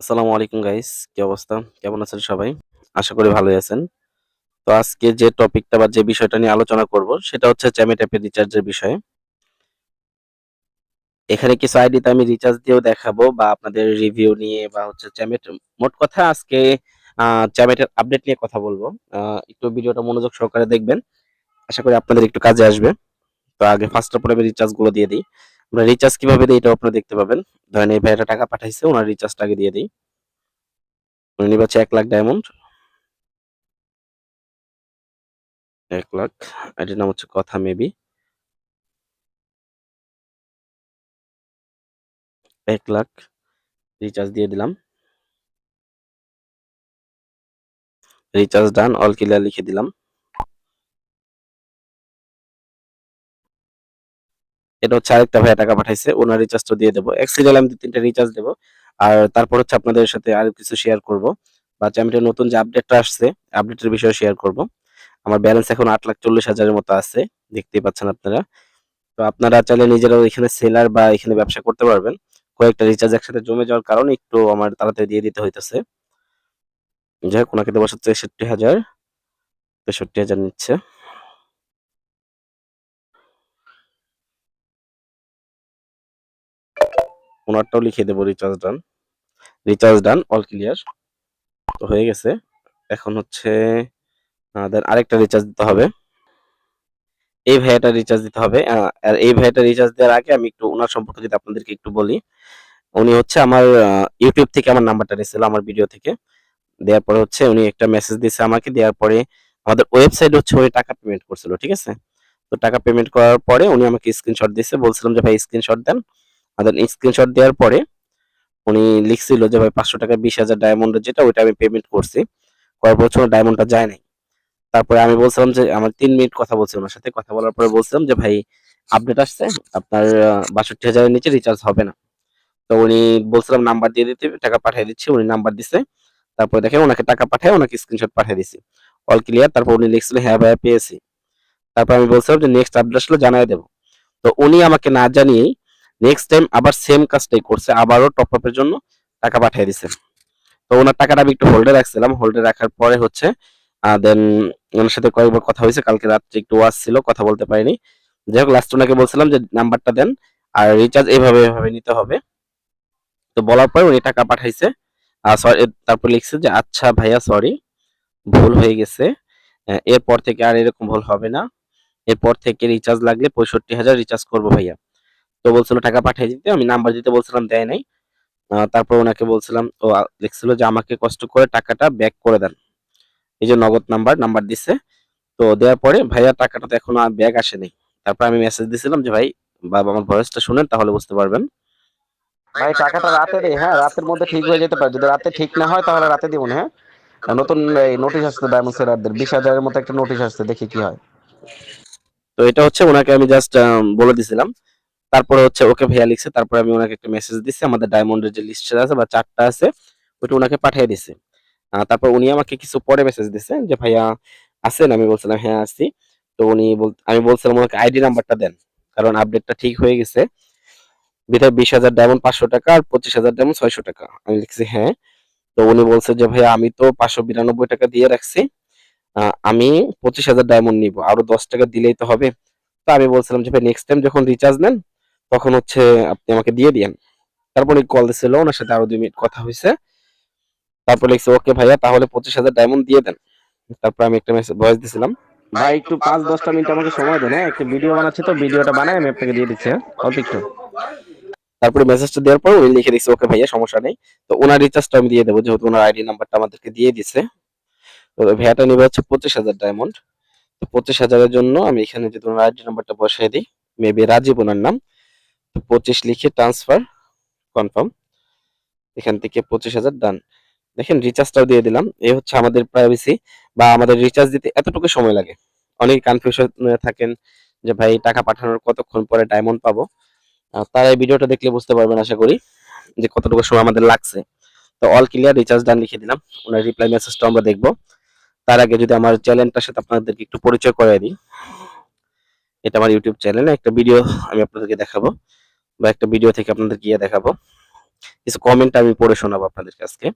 আসসালামু আলাইকুম গাইস কি অবস্থা? কেমন আছেন সবাই? আশা করি ভালোই আছেন। তো আজকে যে টপিকটা বা যে বিষয়টা নিয়ে আলোচনা করব, সেটা হচ্ছে চ্যামেট অ্যাপের রিচার্জের বিষয়ে। এখানে কিছু আইডিতে আমি রিচার্জ দিয়েও দেখাবো বা আপনাদের রিভিউ নিয়ে বা হচ্ছে চ্যামেট মোট কথা আজকে চ্যামেটের আপডেট নিয়ে কথা বলব। একটু ভিডিওটা মনোযোগ সহকারে দেখবেন। আশা করি আপনাদের একটু কাজে আসবে। তো আগে ফার্স্ট অফ অল আমি রিচার্জগুলো দিয়ে দিই। আমরা রিচার্জ কীভাবে দিই এটা আপনারা দেখতে পাবেন। ধরেন এই ভাইয়াটা টাকা পাঠাইছে, ওনার রিচার্জটা আগে দিয়ে দিই। উনি নিবে হচ্ছে এক লাখ ডায়মন্ড এক লাখ এটির নাম হচ্ছে কথা মেবি এক লাখ রিচার্জ দিয়ে দিলাম। রিচার্জ ডান অল ক্লিয়ার লিখে দিলাম। এটা হচ্ছে আরেকটা ভাইয়া টাকা পাঠাইছে, ওনার রিচার্জটা দিয়ে দেবো। এক সিরিয়াল আমি দু তিনটা রিচার্জ দেবো। আর তারপর হচ্ছে আপনাদের সাথে আরও কিছু শেয়ার করব। বা চ্যানেলের নতুন যে আপডেটটা আসছে আপডেটের বিষয়ে শেয়ার করব। আমার ব্যালেন্স এখন আট লাখ চল্লিশ হাজারের মতো আছে, দেখতেই পাচ্ছেন আপনারা। তো আপনারা চাইলে নিজেরাও এখানে সেলার বা এখানে ব্যবসা করতে পারবেন। কয়েকটা রিচার্জ একসাথে জমে যাওয়ার কারণে একটু আমার তাড়াতাড়ি দিয়ে দিতে হইতেছে। যাই হোক, ওনাকে দেবো হচ্ছে তেষট্টি হাজার তেষট্টি হাজার নিচ্ছে। ওনারটাও লিখে দেবো recharge done recharge done all clear তো হয়ে গেছে। এখন হচ্ছে আমাদের আরেকটা রিচার্জ দিতে হবে। এই ভাইয়াটা রিচার্জ দিতে হবে। আর এই ভাইয়াটা রিচার্জ দেওয়ার আগে আমি একটু ওনার সম্পর্কে যদি আপনাদেরকে একটু বলি, উনি হচ্ছে আমার ইউটিউব থেকে আমার নাম্বারটা নিয়েছিল আমার ভিডিও থেকে। দেওয়ার পরে হচ্ছে উনি একটা মেসেজ দিয়েছে আমাকে। দেওয়ার পরে আমাদের ওয়েবসাইট হচ্ছে উনি টাকা পেমেন্ট করছিল, ঠিক আছে? তো টাকা পেমেন্ট করার পরে উনি আমাকে স্ক্রিনশট দিয়েছে। বলছিলাম যে, ভাই স্ক্রিনশট দেন। আমাদের স্ক্রিনশট দেওয়ার পরে উনি লিখছিল যে, ভাই, পাঁচশো টাকা, বিশ হাজার ডায়মন্ডের যেটা, ওইটা আমি পেমেন্ট করছি। করার হচ্ছে ডায়মন্ডটা যায় নাই। তারপরে আমি বলছিলাম যে, আমার তিন মিনিট কথা বলছি ওনার সাথে। কথা বলার পরে বলছিলাম যে, ভাই আপডেট আসছে। আপনার বাষট্টি হাজারের নিচে রিচার্জ হবে না। তো উনি বলছিলাম, নাম্বার দিয়ে দিতে, টাকা পাঠিয়ে দিচ্ছি। উনি নাম্বার দিছে। তারপরে দেখেন ওনাকে টাকা পাঠায় ওনাকে স্ক্রিনশট পাঠিয়ে দিছি। অল ক্লিয়ার তারপর উনি লিখছিল হ্যাঁ ভাইয়া, পেয়েছি। তারপর আমি বলছিলাম যে নেক্সট আপডেট আসলে জানাই দেবো। তো উনি আমাকে না জানিয়েই নেক্সট টাইম আবার সেম কাজটাই করছে, আবারও টপ আপের জন্য টাকা পাঠিয়ে দিছে। তো ওনার টাকাটা আমি একটু হোল্ডে রাখছিলাম। হোল্ডে রাখার পরে হচ্ছে দেন ওনার সাথে কয়েকবার কথা হয়েছে। কালকে রাত্রে একটু ওয়াজ ছিল, কথা বলতে পারিনি। যাই হোক লাস্ট ওনাকে বলছিলাম যে নাম্বারটা দেন আর রিচার্জ এইভাবে এভাবে নিতে হবে। তো বলার পরে উনি টাকা পাঠাইছে। সরি তারপর লিখছে যে আচ্ছা ভাইয়া সরি ভুল হয়ে গেছে। এরপর থেকে আর এরকম ভুল হবে না। এরপর থেকে রিচার্জ লাগলে পঁয়ষট্টি হাজার রিচার্জ করব ভাইয়া। তো বলছিল টাকা পাঠিয়ে দিতে আমি নাম্বার দিতে বলছিলাম দেয় নাই। তারপর ওনাকে বলছিলাম ও আ, লিখছিল যে আমাকে কষ্ট করে টাকাটা ব্যাক করে দেন। এই যে নগদ নাম্বার নাম্বার দিছে। তো দেওয়ার পরে ভাইয়া টাকাটা তো এখনও ব্যাগ আসেনি। তারপর আমি মেসেজ দিছিলাম যে ভাই বাবা আমার ভয়েসটা শুনেন তাহলে বুঝতে পারবেন। ভাই টাকাটা রাতে দে হ্যাঁ রাতের মধ্যে ঠিক হয়ে যেতে পারে। যদি রাতে ঠিক না হয় তাহলে রাতে দিব না হ্যাঁ নতুন এই নোটিশ আসছে ডায়মন্ড সেলারদের বিশ হাজারের মতো একটা নোটিশ আসছে দেখি কি হয়। তো এটা হচ্ছে ওনাকে আমি জাস্ট বলে দিছিলাম। তারপরে হচ্ছে ওকে ভাইয়া লিখছে, তারপরে আমি ওনাকে একটা মেসেজ দিছি, আমাদের ডায়মন্ডের যে লিস্ট আছে বা চারটা আছে, ওইটা ওনাকে পাঠিয়ে দিছে। তারপর উনি আমাকে কিছু পরে মেসেজ দিছে যে, ভাইয়া আছেন? আমি বলছিলাম হ্যাঁ আছি। তো উনি আমি বলছিলাম, ওনাকে আইডি নাম্বারটা দেন, কারণ আপডেটটা ঠিক হয়ে গেছে। বিধায় বিশ হাজার ডায়মন্ড পাঁচশো টাকা আর পঁচিশ হাজার ডায়মন্ড ছয়শো টাকা। আমি লিখছি হ্যাঁ। তো উনি বলছে যে, ভাইয়া, আমি তো পাঁচশো বিরানব্বই টাকা দিয়ে রাখছি। আমি পঁচিশ হাজার ডায়মন্ড নিব। আরও দশ টাকা দিলেই তো হবে। তো আমি বলছিলাম যে, ভাই নেক্সট টাইম যখন রিচার্জ নেন তখন হচ্ছে আপনি আমাকে দিয়ে দিয়েন। তারপর কল দিছিল ওনার সাথে আরও দুই মিনিট কথা হয়েছে তারপর লিখছে ওকে ভাইয়া তাহলে পঁচিশ হাজার ডায়মন্ড দিয়ে দেন। তারপর আমি একটা মেসেজ ভয়েস দিছিলাম। ভাই একটু পাঁচ দশটা মিনিট আমাকে সময় দেন হ্যাঁ? একটা ভিডিও বানাচ্ছি তো ভিডিওটা বানাই আমি আপনাকে দিয়ে দিচ্ছি হ্যাঁ? অল্প একটু। তারপরে মেসেজটা দেওয়ার পর উনি লিখে দিচ্ছে ওকে ভাইয়া সমস্যা নেই। তো ওনার রিচার্জটা আমি দিয়ে দেবো যেহেতু ওনার আইডি নাম্বারটা আমাদেরকে দিয়ে দিছে। তো ভাইয়াটা নেবে হচ্ছে পঁচিশ হাজার ডায়মন্ড তো পঁচিশ হাজারের জন্য আমি এখানে যদি ওনার আইডি নাম্বারটা বসাই দিই মেবি রাজীব ওনার নাম। পঁচিশ লিখে ট্রান্সফার কনফার্ম এখান থেকে পঁচিশ হাজার ডান দেখেন রিচার্জটাও দিয়ে দিলাম। এই হচ্ছে আমাদের প্রাইভেসি বা আমাদের রিচার্জ দিতে এতটুকু সময় লাগে। অনেক কনফিউশন থাকেন যে, ভাই, টাকা পাঠানোর কতক্ষণ পরে ডায়মন্ড পাবো? তারা এই ভিডিওটা দেখলে বুঝতে পারবেন, আশা করি, যে কতটুকু সময় আমাদের লাগছে। তো অল ক্লিয়ার রিচার্জ ডান লিখে দিলাম। ওনার রিপ্লাই মেসেজটা আমরা দেখব। তার আগে যদি আমার চ্যানেলটার সাথে আপনাদেরকে একটু পরিচয় করে দিই। এটা আমার ইউটিউব চ্যানেলে একটা ভিডিও আমি আপনাদেরকে দেখাবো। বা একটা ভিডিও থেকে আপনাদের গিয়ে দেখাবো। কিছু কমেন্ট আমি পড়ে শোনাবো আপনাদের কাছকে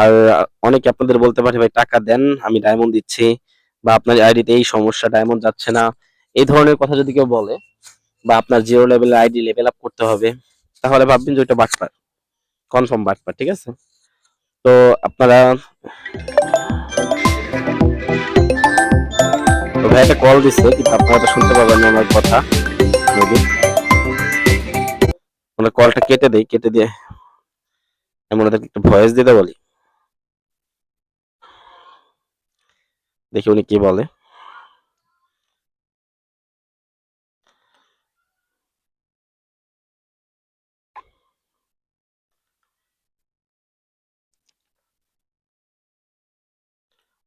আর অনেকে আপনাদের বলতে পারে, ভাই, টাকা দেন, আমি ডায়মন্ড দিচ্ছি বা আপনার আইডিতে এই সমস্যা ডায়মন্ড যাচ্ছে না। এই ধরনের কথা যদি কেউ বলে বা আপনার জিরো লেভেলের আইডি লেভেল আপ করতে হবে, তাহলে ভাববেন যে ওইটা বাটপার। কনফার্ম বাটপার, ঠিক আছে? তো আপনারা ভাই একটা কল দিচ্ছে কিন্তু আপনারা তো শুনতে পাবেন আমার কথা। মেবি কলটা কেটে দেই, কেটে দিয়ে এমন ওদেরকে একটু ভয়েস দিতে বলি। দেখি উনি কি বলে।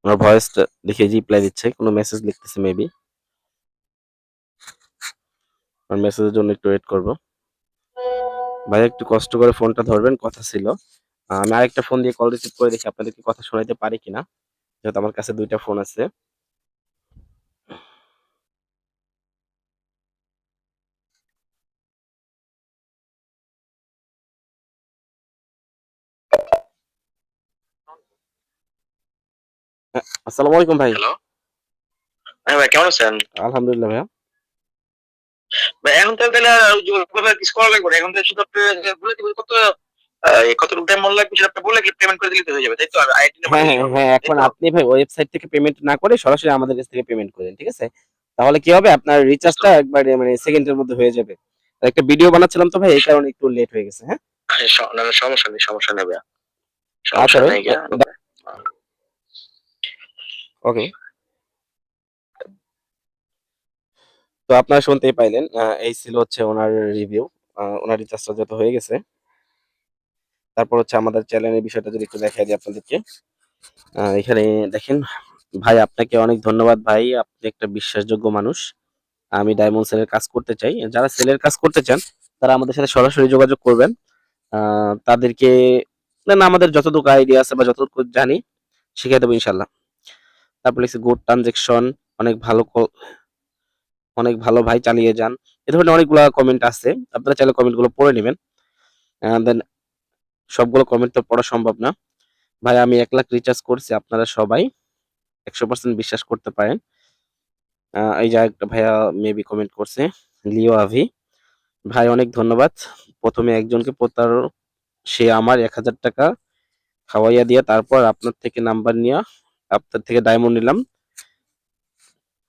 ওনার ভয়েসটা দেখি রিপ্লাই দিচ্ছে, কোনো মেসেজ লিখতেছে মেবি আর মেসেজের জন্য একটু ওয়েট করব। ভাই একটু কষ্ট করে ফোনটা ধরবেন কথা ছিল। আমি আরেকটা ফোন দিয়ে কল রিসিভ করে দেখি আপনাদেরকে কথা শোনাইতে পারি কিনা। যেহেতু আমার কাছে দুইটা ফোন আছে। হ্যাঁ, আসসালামু আলাইকুম ভাই। হ্যালো। হ্যাঁ ভাই কেমন আছেন? আলহামদুলিল্লাহ ভাইয়া। ভাই এখন তো তাহলে ওই কিছু করা লাগবে না। এখন তো শুধু বলে কত আহ, কত টাইম মনে লাগবে সেটা আপনি বলে পেমেন্ট করে দিলে হয়ে যাবে তাই তো? হ্যাঁ হ্যাঁ এখন আপনি ভাই ওয়েবসাইট থেকে পেমেন্ট না করে সরাসরি আমাদের কাছ থেকে পেমেন্ট করেন ঠিক আছে? তাহলে কি হবে? আপনার রিচার্জটা একবারে মানে সেকেন্ডের মধ্যে হয়ে যাবে। একটা ভিডিও বানাচ্ছিলাম তো ভাই এই কারণে একটু লেট হয়ে গেছে হ্যাঁ? না না, সমস্যা নেই সমস্যা নেই ভাই আচ্ছা সমস্যা নেই ওকে তো আপনারা শুনতেই পাইলেন এই ছিল হচ্ছে ওনার রিভিউ ওনার রিচার্জটা যত হয়ে গেছে। তারপর হচ্ছে আমাদের চ্যানেলের বিষয়টা যদি একটু দেখাই দিই আপনাদেরকে। এখানে দেখেন, ভাই আপনাকে অনেক ধন্যবাদ, ভাই। আপনি একটা বিশ্বাসযোগ্য মানুষ। আমি ডায়মন্ড সেলের কাজ করতে চাই। যারা সেলের কাজ করতে চান, তারা আমাদের সাথে সরাসরি যোগাযোগ করবেন। তাদেরকে, না আমাদের যতটুকু আইডিয়া আছে বা যতটুকু জানি, শিখিয়ে দেবো ইনশাল্লাহ তারপর লিখছি গুড ট্রানজেকশন অনেক ভালো অনেক ভালো ভাই চালিয়ে যান। এ ধরনের অনেকগুলো কমেন্ট আছে। আপনারা চাইলে কমেন্টগুলো পড়ে নেবেন। দেন সবগুলো কমেন্ট তো পড়া সম্ভব না। ভাই, আমি এক লাখ রিচার্জ করছি, আপনারা সবাই একশো পার্সেন্ট বিশ্বাস করতে পারেন। এই যে একটা ভাইয়া মেবি কমেন্ট করছে, লিও আভি। ভাই, অনেক ধন্যবাদ। প্রথমে একজনকে প্রতার, সে আমার এক হাজার টাকা খাওয়াইয়া দিয়ে, তারপর আপনার থেকে নাম্বার নিয়ে, আপনার থেকে ডায়মন্ড নিলাম।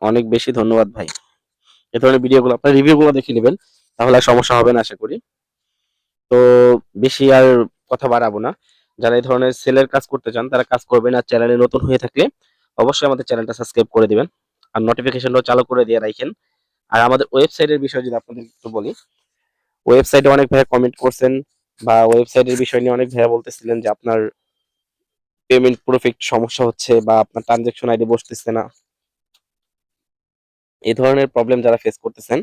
অনেক বেশি ধন্যবাদ ভাই। এ ধরনের ভিডিওগুলো, আপনার রিভিউগুলো দেখে নেবেন, তাহলে সমস্যা হবে না, আশা করি। তো বেশি আর কথা বাড়াবো না। যারা এই ধরনের সেলের কাজ করতে চান, তারা কাজ করবেন আর চ্যানেলে নতুন হয়ে থাকলে অবশ্যই আমাদের চ্যানেলটা সাবস্ক্রাইব করে দিবেন। আর নোটিফিকেশনটাও চালু করে দিয়ে রাখেন আর আমাদের ওয়েবসাইটের বিষয়ে যদি আপনাদের একটু বলি, ওয়েবসাইটে অনেক ভাইয়া কমেন্ট করছেন বা ওয়েবসাইটের বিষয় নিয়ে অনেক ভাইয়া বলতেছিলেন যে আপনার পেমেন্ট প্রফিট সমস্যা হচ্ছে বা আপনার ট্রানজেকশন আইডি বসতেছে না। এই ধরনের প্রবলেম যারা ফেস করতেছেন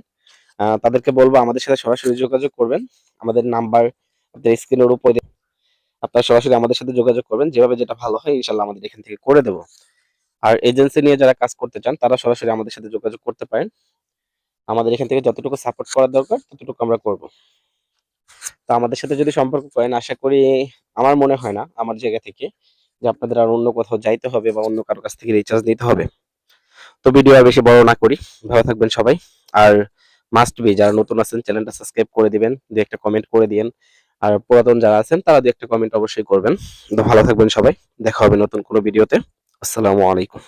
তাদেরকে বলব আমাদের সাথে সরাসরি যোগাযোগ করবেন। আমাদের নাম্বার আপনার স্ক্রিনের উপরে আপনারা সরাসরি আমাদের সাথে যোগাযোগ করবেন। যেভাবে যেটা ভালো হয় ইনশাল্লাহ আমাদের এখান থেকে করে দেবো। আর এজেন্সি নিয়ে যারা কাজ করতে চান, তারা সরাসরি আমাদের সাথে যোগাযোগ করতে পারেন। আমাদের এখান থেকে যতটুকু সাপোর্ট করা দরকার, ততটুকু আমরা করব। তো আমাদের সাথে যদি সম্পর্ক করেন, আশা করি আমার মনে হয় না, আমার জায়গা থেকে, যে আপনাদের আর অন্য কোথাও যাইতে হবে বা অন্য কারও কাছ থেকে রিচার্জ নিতে হবে। তো ভিডিও আর বেশি বড় না করি। ভালো থাকবেন সবাই। আর মাস্ট বি যারা নতুন আছেন চ্যানেলটা সাবস্ক্রাইব করে দিবেন, দু একটা কমেন্ট করে দিয়েন। আর পুরাতন যারা আছেন, তারা দু একটা কমেন্ট অবশ্যই করবেন। তো ভালো থাকবেন সবাই। দেখা হবে নতুন কোনো ভিডিওতে আসসালামু আলাইকুম।